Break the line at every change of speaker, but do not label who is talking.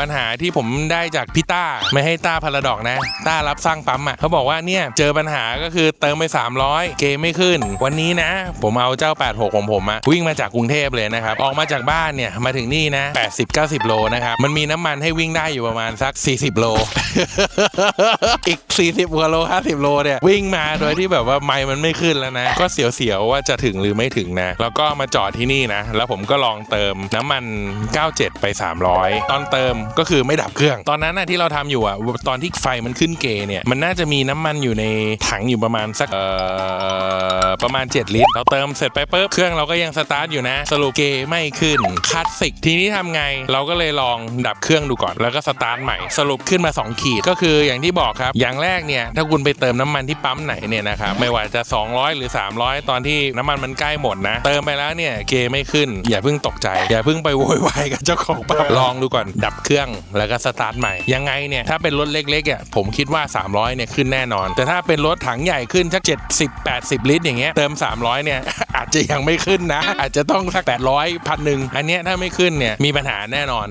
ปัญหาที่ผมได้จากพี่ต้าไม่ให้ต้าพาราดอกนะ ต้ารับสร้างปั๊มอะเขาบอกว่าเนี่ยเจอปัญหาก็คือเติมไป 300 เกมไม่ขึ้น วันนี้นะ ผมเอาเจ้า 86 ของผมอะวิ่งมาจากกรุงเทพเลยนะครับ ออกมาจากบ้านเนี่ย มาถึงนี่นะ 80-90 โลนะครับ มันมีน้ำมันให้วิ่งได้อยู่ประมาณสัก 40 โล อีก 40กว่าโล 50 โลเนี่ย วิ่งมาโดยที่แบบว่าไมล์มันไม่ขึ้นแล้วนะ ก็เสียวๆว่าจะถึงหรือไม่ถึงนะ แล้วก็มาจอดที่นี่นะ แล้วผมก็ลองเติมน้ำมัน 97 ไป 300 ตอนเติมก็คือไม่ดับเครื่อง ตอนนั้นนะที่เราทำอยู่อะตอนที่ไฟมันขึ้นเกเนี่ยมันน่าจะมีน้ำมันอยู่ในถังอยู่ประมาณสักเอ่อ ประมาณ 7 ลิตร เราเติมเสร็จไปปุ๊บเครื่องเราก็ยังสตาร์ทอยู่นะ สรุปเกไม่ขึ้นคลาสสิกทีนี้ทำไง เราก็เลยลองดับเครื่องดูก่อนแล้วก็สตาร์ทใหม่สรุปขึ้นมา 2 ขีดก็คืออย่างที่บอกครับ อย่างแรกเนี่ยถ้าคุณไปเติมน้ำมันที่ปั๊มไหนเนี่ยนะครับไม่ว่าจะ 200 หรือ 300 ตอนที่น้ำมันมันใกล้หมดนะ เติมไปแล้วเนี่ยเกไม่ขึ้น อย่าเพิ่งตกใจ อย่าเพิ่งไปโวยวายกับเจ้าของปั๊มลองดูก่อนดับเครื่องแล้วก็สตาร์ทใหม่ยังไงเนี่ยถ้าเป็นรถเล็กๆอะผมคิดว่า 300เนี่ยขึ้นแน่นอน แต่ถ้าเป็นรถถังใหญ่ขึ้นสัก70 80 ลิตรอย่างเงี้ยเติม 300 เนี่ย อาจจะยังไม่ขึ้นนะ อาจจะต้องสัก800พันหนึ่งอันเนี้ยถ้าไม่ขึ้นเนี่ยมีปัญหาแน่นอน